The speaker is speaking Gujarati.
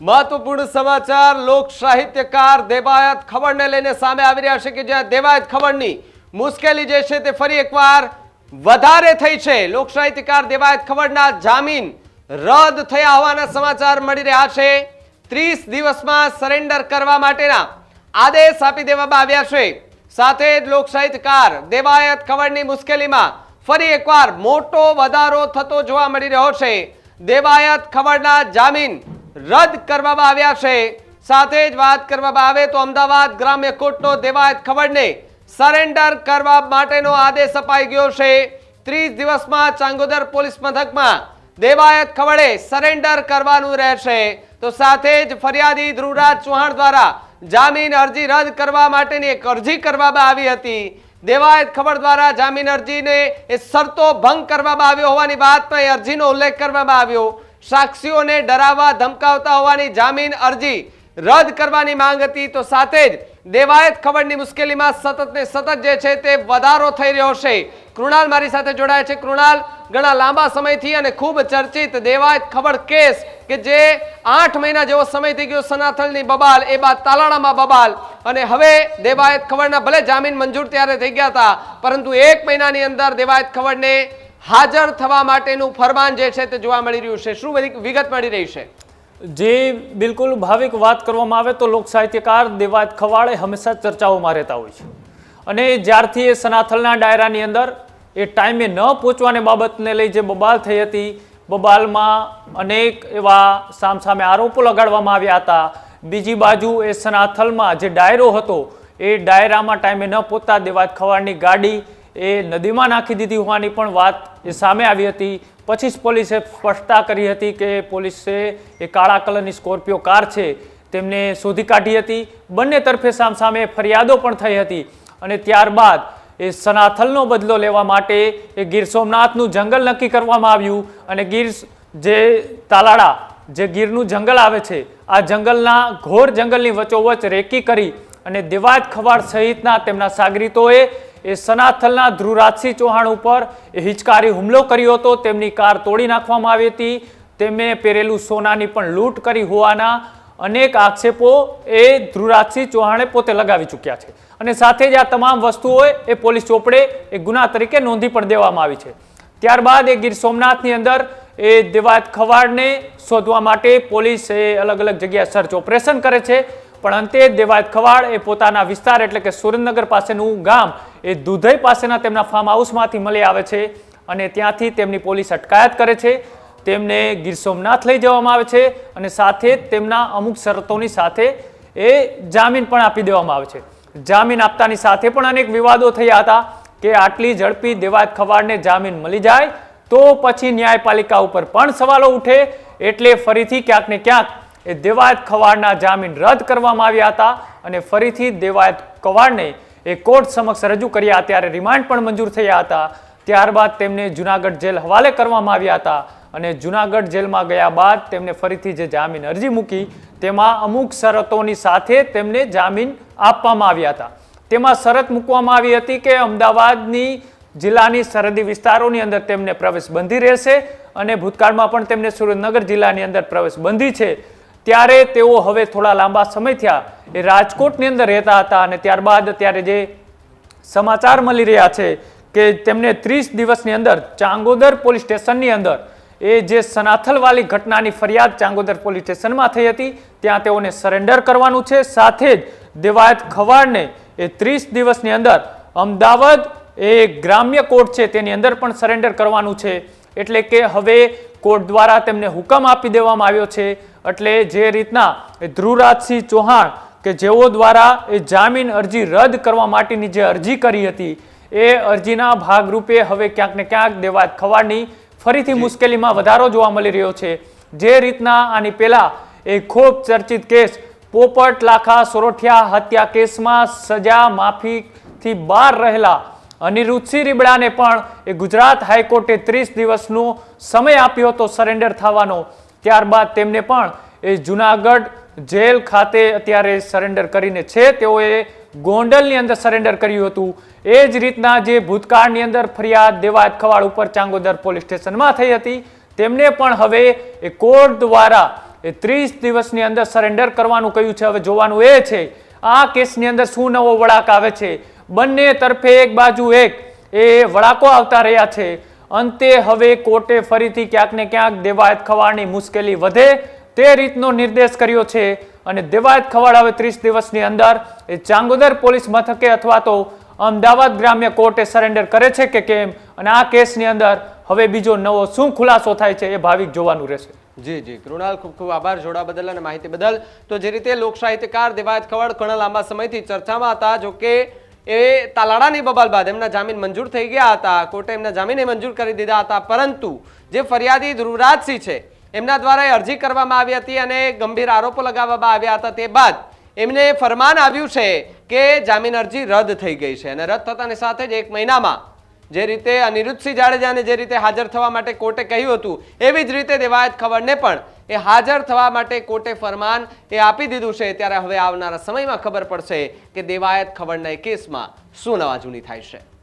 મહત્વપૂર્ણ સમાચાર લોક સાહિત્યકાર દેવાયત ખબરને લઈને સામે આવી રહ્યા છે કે જ્યાં દેવાયત ખબરની મુશ્કેલી જે છે તે ફરી એકવાર વધારે થઈ છે. લોક સાહિત્યકાર દેવાયત ખબરના જામીન રદ થયા હોવાના સમાચાર મળી રહ્યા છે. ત્રીસ દિવસમાં સરેન્ડર કરવા માટેના આદેશ આપી દેવામાં આવ્યા છે. સાથે જ લોક સાહિત્યકાર દેવાયત ખબરની મુશ્કેલીમાં ફરી એકવાર મોટો વધારો થતો જોવા મળી રહ્યો છે. દેવાયત ખબરના જામીન રદ કરવામાં આવ્યા છે. સાથે જ વાત કરવામાં આવે તો અમદાવાદ ગ્રામ્ય કોર્ટનો દેવાયત ખબરને સરેન્ડર કરવા માટેનો આદેશ અપાઈ ગયો છે. ત્રીસ દિવસમાં ચાંગોદર પોલીસ મથકમાં દેવાયત ખબરે સરેન્ડર કરવાનું રહેશે. તો સાથે જ ફરિયાદી ધ્રુવરાજ ચૌહાણ દ્વારા જામીન અરજી રદ કરવા માટેની એક અરજી કરવામાં આવી હતી. દેવાયત ખબર દ્વારા જામીન અરજીને એ શરતો ભંગ કરવામાં આવ્યો હોવાની વાતમાં એ અરજીનો ઉલ્લેખ કરવામાં આવ્યો. સાક્ષીઓને ડરાવવા, ધમકાવતા હોવાની જામીન અરજી રદ કરવાની માંગ હતી. તો સાથે જ દેવાયત ખબરની મુશ્કેલીમાં સતત ને સતત જે છે તે વધારો થઈ રહ્યો છે. કૃણાલ મારી સાથે જોડાય છે. કૃણાલ, ઘણા લાંબા સમયથી અને ખૂબ ચર્ચિત દેવાયત ખબર કેસ કે જે આઠ મહિના જેવો સમય થઈ ગયો સનાથલની બબાલ, એ બાદ તાલાળામાં બબાલ. અને હવે દેવાયત ખબરના ભલે જામીન મંજૂર ત્યારે થઈ ગયા હતા, પરંતુ એક મહિનાની અંદર દેવાયત ખબરને હાજર થવા માટેનું ફરમાન જે છે તે જોવા મળી રહ્યું છે. શું વિગત મળી રહી છે? જે બિલકુલ ભાવિક વાત કરવામાં આવે તો લોક સાહિત્યકાર દેવાયત ખવાડે હંમેશા ચર્ચાઓમાં રહેતા હોય છે. અને જ્યારથી એ સનાથલના ડાયરાની અંદર એ ટાઈમે ન પહોંચવાને બાબતને લઈ જે બબાલ થઈ હતી, બબાલમાં અનેક એવા સામસામે આરોપો લગાડવામાં આવ્યા હતા. બીજી બાજુ એ સનાથલમાં જે ડાયરો હતો, એ ડાયરામાં ટાઈમે ન પહોંચતા દેવાયત ખવાડની ગાડી એ નદીમાં નાખી દીધી હોવાની પણ વાત એ સામે આવી હતી. પછી જ પોલીસે સ્પષ્ટતા કરી હતી કે પોલીસે એ કાળા કલરની સ્કોર્પિયો કાર છે તેમને શોધી કાઢી હતી. બંને તરફે સામસામે ફરિયાદો પણ થઈ હતી અને ત્યારબાદ એ સનાથલનો બદલો લેવા માટે એ ગીર સોમનાથનું જંગલ નક્કી કરવામાં આવ્યું અને ગીર જે તાલાળા, જે ગીરનું જંગલ આવે છે, આ જંગલના ઘોર જંગલની વચ્ચોવચ રેકી કરી અને દેવાયત ખવાડ સહિતના તેમના સાગરીતોએ એ સનાથલના ધ્રુવરાજસિંહ ચૌહાણ ઉપર હિચકારી હુમલો કર્યો હતો. તેમની કાર તોડી નાખવામાં આવી હતી. તેમને પહેરેલું સોનાની પણ લૂંટ કરી હોવાના અનેક આક્ષેપો એ ધ્રુવરાજસિંહ ચૌહાણે પોતે લગાવી ચૂક્યા છે. અને સાથે જ આ તમામ વસ્તુઓ એ પોલીસ ચોપડે એ ગુના તરીકે નોંધી પણ દેવામાં આવી છે. ત્યારબાદ એ ગીર સોમનાથની અંદર એ દેવાયત ખવાડને શોધવા માટે પોલીસ એ અલગ અલગ જગ્યાએ સર્ચ ઓપરેશન કરે છે. પણ અંતે દેવાયત ખવાડ એ પોતાના વિસ્તાર એટલે કે સુરેન્દ્રનગર પાસેનું ગામ એ દુધઈ પાસેના તેમના ફાર્મ હાઉસમાંથી મળી આવે છે અને ત્યાંથી તેમની પોલીસ અટકાયત કરે છે. તેમને ગીર સોમનાથ લઈ જવામાં આવે છે અને સાથે તેમના અમુક શરતોની સાથે એ જામીન પણ આપી દેવામાં આવે છે. જામીન આપતાની સાથે પણ અનેક વિવાદો થયા હતા કે આટલી ઝડપી દેવાયત ખવાડને જામીન મળી જાય તો પછી ન્યાયપાલિકા ઉપર પણ સવાલો ઉઠે એટલે ફરીથી ક્યાંક ને ક્યાંક એ દેવાયત ખવાડના જામીન રદ કરવામાં આવ્યા હતા અને ફરીથી દેવાયત કવાડને એ કોર્ટ સમક્ષ રજૂ કર્યા ત્યારે રિમાન્ડ પણ મંજૂર થયા હતા. ત્યારબાદ તેમને જુનાગઢ જેલ હવાલે કરવામાં આવ્યા હતા અને જુનાગઢ જેલમાં ગયા બાદ તેમને ફરીથી જે જામીન અરજી મૂકી તેમાં અમુક શરતોની સાથે તેમને જામીન આપવામાં આવ્યા હતા. તેમાં શરત મૂકવામાં આવી હતી કે અમદાવાદની જિલ્લાની સરહદી વિસ્તારોની અંદર તેમને પ્રવેશ બંધી રહેશે અને ભૂતકાળમાં પણ તેમને સુરેન્દ્રનગર જિલ્લાની અંદર પ્રવેશ બંધી છે. ત્યારે તેઓ હવે થોડા લાંબા સમય થયા એ રાજકોટની અંદર રહેતા હતા અને ત્યારબાદ અત્યારે જે સમાચાર મળી રહ્યા છે કે તેમને ત્રીસ દિવસની અંદર ચાંગોદર પોલીસ સ્ટેશનની અંદર એ જે સનાથલવાળી ઘટનાની ફરિયાદ ચાંગોદર પોલીસ સ્ટેશનમાં થઈ હતી, ત્યાં તેઓને સરેન્ડર કરવાનું છે. સાથે જ દેવાયત ખવાડને એ ત્રીસ દિવસની અંદર અમદાવાદ એ ગ્રામ્ય કોર્ટ છે, તેની અંદર પણ સરેન્ડર કરવાનું છે. એટલે કે હવે કોર્ટ દ્વારા તેમને હુકમ આપી દેવામાં આવ્યો છે. એટલે જે રીતના એ ધ્રુવરાજસિંહ ચૌહાણ કે જેઓ દ્વારા એ જામીન અરજી રદ કરવા માટેની જે અરજી કરી હતી એ અરજીના ભાગરૂપે હવે ક્યાંક ને ક્યાંક દેવા ખવાડની ફરીથી મુશ્કેલીમાં વધારો જોવા મળી રહ્યો છે. જે રીતના આની પહેલા એ ખૂબ ચર્ચિત કેસ પોપટ લાખા સોરઠિયા હત્યા કેસમાં સજા માફીથી બહાર રહેલા અનિરુદ્ધસિંહ રીબડાને પણ એ ગુજરાત હાઈકોર્ટે ત્રીસ દિવસનો સમય આપ્યો હતો સરેન્ડર થવાનો. ત્યારબાદ તેમને પણ એ જુનાગઢ જેલ ખાતે અત્યારે સરેન્ડર કરીને છે. તેઓએ ગોંડલની અંદર સરેન્ડર કર્યું હતું. એ જ રીતના જે ભૂતકાળની અંદર ફરિયાદ દેવાયત ખવાડ ઉપર ચાંગોદર પોલીસ સ્ટેશનમાં થઈ હતી. તેમને પણ હવે એ કોર્ટ દ્વારા એ ત્રીસ દિવસની અંદર સરેન્ડર કરવાનું કહ્યું છે. હવે જોવાનું એ છે, આ કેસની અંદર શું નવો વળાક આવે છે? બંને તરફે એક બાજુ એક એ વળાકો આવતા રહ્યા છે. અંતે હવે કોર્ટે ફરીથી ક્યાંક ને ક્યાંક દેવાયત ખવાડની મુશ્કેલી વધે તે રીતનો નિર્દેશ કર્યો છે. અને દેવાયત ખવાડ હવે ત્રીસ દિવસની અંદર એ ચાંગોદર પોલીસ મથકે અથવા તો અમદાવાદ ગ્રામ્ય કોર્ટે સરેન્ડર કરે છે કે કેમ? અને આ કેસની અંદર હવે બીજો નવો શું ખુલાસો થાય છે એ ભાવિક જોવાનું રહેશે. જી જી. કૃણાલ, ખૂબ ખૂબ આભાર જોડા બદલ અને માહિતી બદલ. તો જે રીતે લોક સાહિત્યકાર દેવાયત ખવડ ઘણા લાંબા સમયથી ચર્ચામાં હતા જો કે એ તાલાડાની બબાલ બાદ એમના જામીન મંજૂર થઈ ગયા હતા. કોર્ટે એમના જામીને મંજૂર કરી દીધા હતા. પરંતુ જે ફરિયાદી ધ્રુવરાજસિંહ છે, એમના દ્વારા અરજી કરવામાં આવી હતી અને ગંભીર આરોપો લગાવવામાં આવ્યા હતા. તે બાદ એમને ફરમાન આવ્યું છે કે જામીન અરજી રદ થઈ ગઈ છે અને રદ થતાની સાથે જ એક મહિનામાં જે રીતે અનિરુદ્ધસિંહ જાડેજાને જે રીતે હાજર થવા માટે કોર્ટે કહ્યું હતું, એવી જ રીતે દેવાયત ખબરને પણ એ હાજર થવા માટે કોર્ટે ફરમાન એ આપી દીધું છે. ત્યારે હવે આવનારા સમયમાં ખબર પડશે કે દેવાયત ખબરના એ કેસમાં શું નવા જૂની થાય છે.